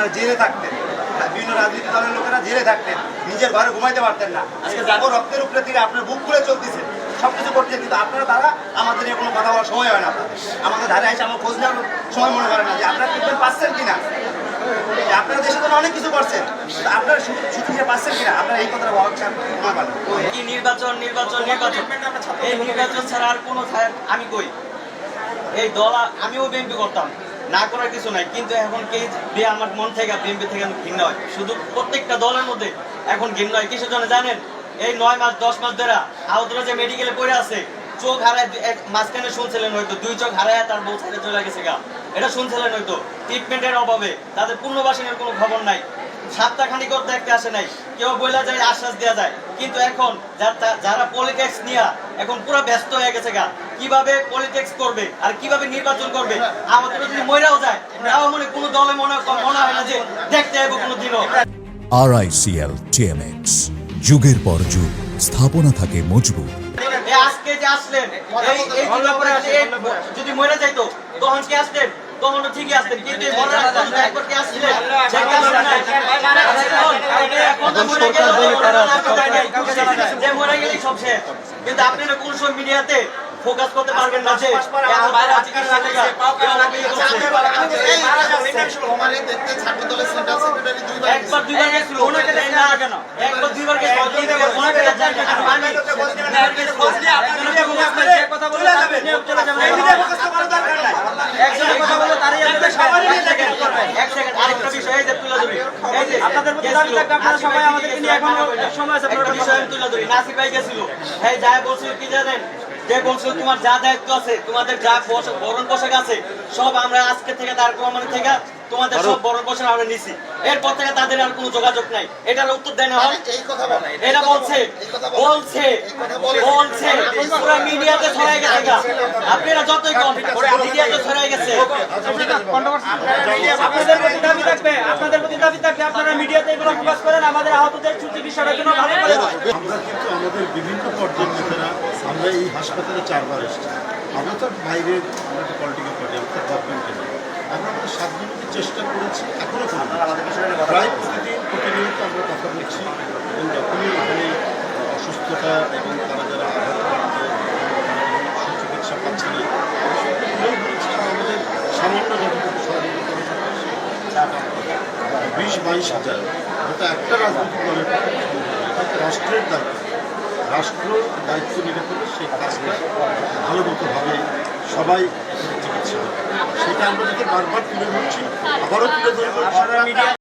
আপনারা জেলে থাকতেন। বিভিন্ন রাজনৈতিক দলের লোকেরা জেলে থাকতেন। নিজের ঘরে ঘুমাইতে পারতেন না। আজকে যাব রক্তের উপরে থেকে আপনার বুক খুলে চলতেছে। সব কিছু করছেন কিন্তু আপনারা তারা আমাদের নিয়ে কোনো কথা বলার সময় হয় না। আমাদের ধারে এসে আমার খোঁজ নেওয়ার সময় মনে করেন না যে আপনারা ট্রিটমেন্ট পাচ্ছেন কিনা। আপনারা দেশের জন্য অনেক কিছু করছেন। কিন্তু আপনারা যে পাচ্ছেন কিনা, আপনারা এই কথাটা পান কি নির্বাচন নির্বাচন নির্বাচন। এই নির্বাচন ছাড়া আর কোনো আমি কই? এই দল আমিও বিএনপি করতাম। না করার কিছু নাই, কিন্তু এখন কে দিয়ে আমার মন থেকে, বিএনপি থেকে আমি ঘৃণা হয়? শুধু প্রত্যেকটা দলের মধ্যে এখন ঘৃণা হয়। কিছু জনে জানেন? এই নয় মাস, দশ মাস ধরে আহতরা যে মেডিকেলে পড়ে আছে, চোখ হারায় এক মাঝখানে শুনছিলেন হয়তো, দুই চোখ হারায় তার বউ ছেড়ে চলে গেছে গা। এটা শুনছিলেন হয়তো। ট্রিটমেন্টের অভাবে, তাদের পুনর্বাসনের কোনো খবর নাই। সাতটা খানিকর দেখতে আসে নাই। কেউ বইলা যায়, আশ্বাস দেওয়া যায়। কিন্তু এখন যা- যারা পলিটিক্স নিয়ে এখন পুরো ব্যস্ত হয়ে গেছে গা। কীভাবে পলিটিক্স করবে আর কীভাবে নির্বাচন করবে আমাদের যদি মইরাও যায় তাও মনে কোনো দলে মনে মনে হয় না যে দেখতে হবে কোনো দিনও আরআইসিএল টিএমএক্স যুগের পর যুগ স্থাপনা থাকে মজবুত। আজকে যে আসলেন এই যদি মরে যাইতো তখন কি আসতেন? তখন ঠিকই আসতেন কিন্তু এই মরার একবার কি আসছিলেন সে কি আসেন নাই? এখন তো মরে গেলে তো মরে না, তো তাই নাই, যে মরে গেলেই সব শেষ। কিন্তু আপনারা কোন সব মিডিয়াতে ফোকাস করতে পারবেন না যে আহ্বান চিকিৎসা ইয়ে করছে। একবার দুইবার গেছিল ওনাকে দেখেন না কেন? একবার দুইবার গেছিল ওনাকে দেখেন না কেন? আমি দুইবার গেছিল। আপনাদের প্রতি দাবি থাকবে, আপনারা সবাই আমাদেরকে নিয়ে এখনও সময় আছে, একটা বিষয় আমি তুলে ধরি। নাসির ভাই গেছিল। হ্যাঁ, যা বলছিল কি জানেন? যে বলছিল তোমার যা দায়িত্ব আছে তোমাদের যা বরণ পোশাক আছে সব আমরা আজকে থেকে তার প্রমাণ থেকে তোমাদের সব বরণ পোশাক আমরা নিছি। এরপর থেকে তাদের আর কোনো যোগাযোগ নাই। এটার উত্তর দেয় না হয়। এটা বলছে বলছে বলছে পুরো মিডিয়াতে ছড়াই গেছে আপনারা যতই কম মিডিয়াতে ছড়াই গেছে। আপনাদের প্রতি দাবি থাকবে আপনাদের প্রতি দাবি থাকবে আপনারা মিডিয়াতে এগুলো ফোকাস করেন আমাদের আহতদের চিকিৎসাটার জন্য ভালো করে। আমরা কিন্তু আমাদের বিভিন্ন আমরা এই হাসপাতালে চারবার এসেছি আমরা তো বাইরে আমরা একটা পলিটিক্যাল পার্টি আমরা তো গভর্নমেন্টে নেই আমরা আমাদের সাধ্যমতো চেষ্টা করেছি এখনও প্রায় প্রতিদিন, প্রতিনিয়ত আমরা কথা বলছি এবং যখনই এখানে অসুস্থতা এবং তারা যারা সুচিকিৎসা পাচ্ছে না আমাদের সামান্য। বিশ বাইশ হাজার যেটা একটা রাজনৈতিক দলের। এটা রাষ্ট্রের দায়িত্ব রাষ্ট্র দায়িত্ব নিতে পরে সেই কাজটা ভালো মতোভাবে সবাই চিকিৎসা সেটা আমরা যাতে বারবার তুলে ধরছি, আবারও তুলে ধরবো।